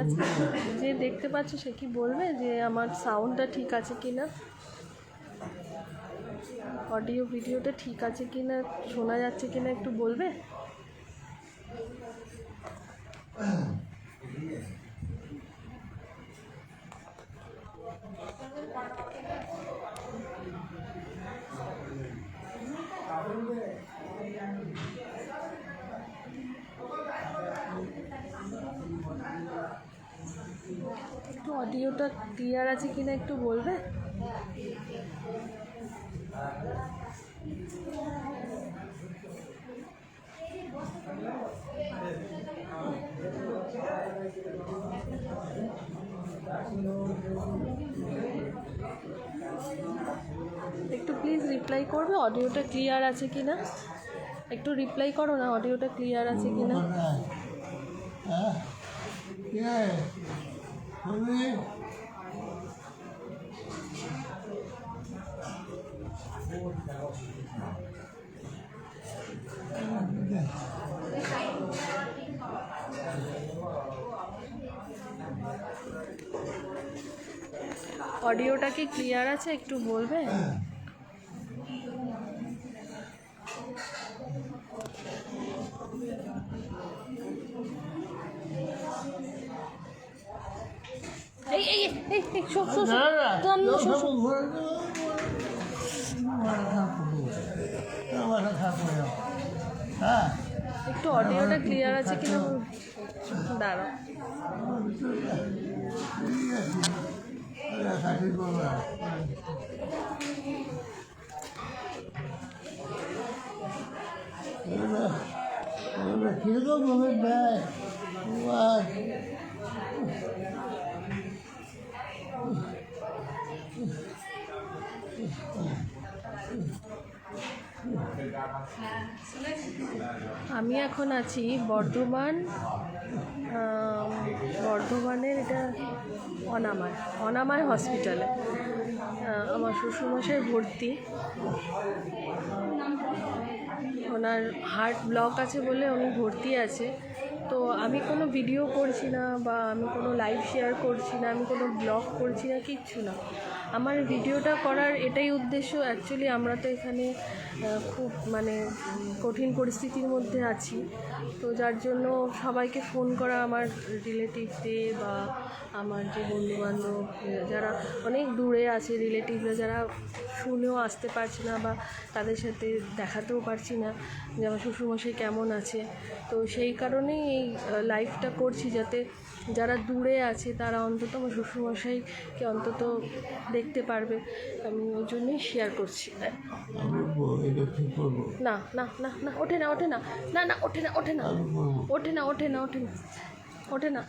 আচ্ছা যে দেখতে পাচ্ছ সে কি বলবে যে আমার সাউন্ডটা ঠিক আছে কি না অডিও ভিডিওটা ঠিক আছে কি না শোনা যাচ্ছে কি না একটু বলবে? অডিওটা ক্লিয়ার আছে কি না একটু বলবে? একটু প্লিজ রিপ্লাই করবে, অডিওটা ক্লিয়ার আছে কি না একটু রিপ্লাই করো না, অডিওটা ক্লিয়ার আছে কি না হ্যাঁ। তুমি অডিওটা কি ক্লিয়ার আছে? একটু বলবে হ্যাঁ একটু অডিওটা ক্লিয়ার আছে কিনা ঠিক কীরকম ভাবে দেয় আমি এখন আছি বর্ধমান বর্ধমানের এটা অনামায় অনামায় হসপিটালে আমার শ্বশুরমশাই ভর্তি। ওনার হার্ট ব্লক আছে বলে উনি ভর্তি আছে। তো আমি কোনো ভিডিও করছি না বা আমি কোনো লাইভ শেয়ার করছি না, আমি কোনো ব্লগ করছি না, কিচ্ছু না। আমার ভিডিওটা করার এটাই উদ্দেশ্য অ্যাকচুয়ালি আমরা তো এখানে খুব মানে কঠিন পরিস্থিতির মধ্যে আছি। তো যার জন্য সবাইকে ফোন করা আমার রিলেটিভদের বা আমার যে বন্ধুবান্ধব, যারা অনেক দূরে আছে রিলেটিভরা যারা শুনেও আসতে পারছে না বা তাদের সাথে দেখাতেও পারছি না যে আমার শ্বশুরমশাই কেমন আছে। তো সেই কারণেই এই লাইভটা করছি যাতে যারা দূরে আছে তারা অন্তত আমার শ্বশুরমশাইকে অন্তত দেখতে পারবে। আমি ওই জন্যই শেয়ার করছি। না না না না ওঠে না ওঠে না না না ওঠে না ওঠে না ওঠে না ওঠে না ওঠে না ওঠে না।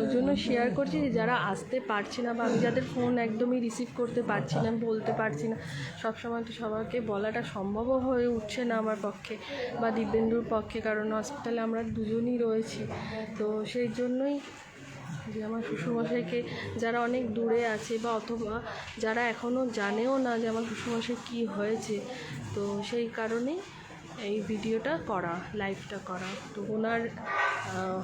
ওই জন্য শেয়ার করছি যে যারা আসতে পারছে না বা আমি যাদের ফোন একদমই রিসিভ করতে পারছি না, বলতে পারছি না সব সময় তো সবাইকে বলাটা সম্ভবও হয়ে উঠছে না আমার পক্ষে বা দিব্যেন্দুর পক্ষে, কারণ হসপিটালে আমরা দুজনই রয়েছি। তো সেই জন্যই যে আমার শ্বশুরমশাইকে যারা অনেক দূরে আছে বা অথবা যারা এখনও জানেও না যে আমার শ্বশুরমশাই কী হয়েছে, তো সেই কারণেই এই ভিডিওটা করা লাইভটা করা। তো ওনার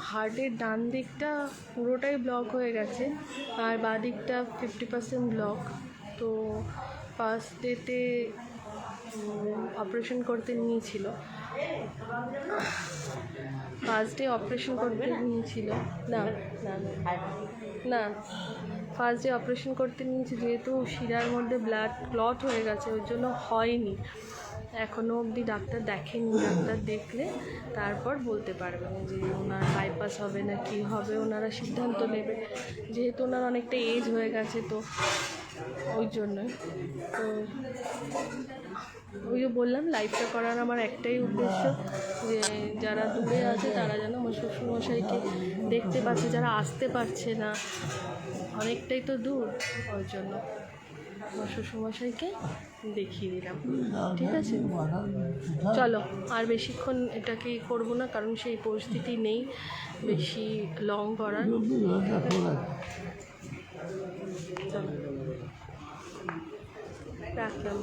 হার্টের ডান দিকটা পুরোটাই ব্লক হয়ে গেছে, আর বাঁ দিকটা ফিফটি পার্সেন্ট ব্লক তো ফার্স্ট ডেতে অপারেশন করতে নিয়েছিল। ফার্স্ট ডে অপারেশন করতে নিয়েছিল। না না ফার্স্ট ডে অপারেশন করতে নিয়েছি, যেহেতু শিরার মধ্যে ব্লাড ক্লট হয়ে গেছে, ওই জন্য হয়নি। এখনও অবধি ডাক্তার দেখেনি, ডাক্তার দেখলে তারপর বলতে পারবেন যে ওনার বাইপাস হবে না কি হবে, ওনারা সিদ্ধান্ত নেবে। যেহেতু ওনার অনেকটা এজ হয়ে গেছে তো, ওই জন্যই তো ওই যে বললাম লাইভটা করার আমার একটাই উদ্দেশ্য যে যারা দূরে আছে তারা যেন আমার শ্বশুরমশাইকে দেখতে পাচ্ছে, যারা আসতে পারছে না, অনেকটাই তো দূর, ওই জন্য। আমার শ্বশুরমশাইকে দেখিয়ে দিলাম। ঠিক আছে? চলো আর বেশিক্ষণ এটাকে করব না কারণ সেই পরিস্থিতি নেই বেশি লং করার। চলো। রাখলাম।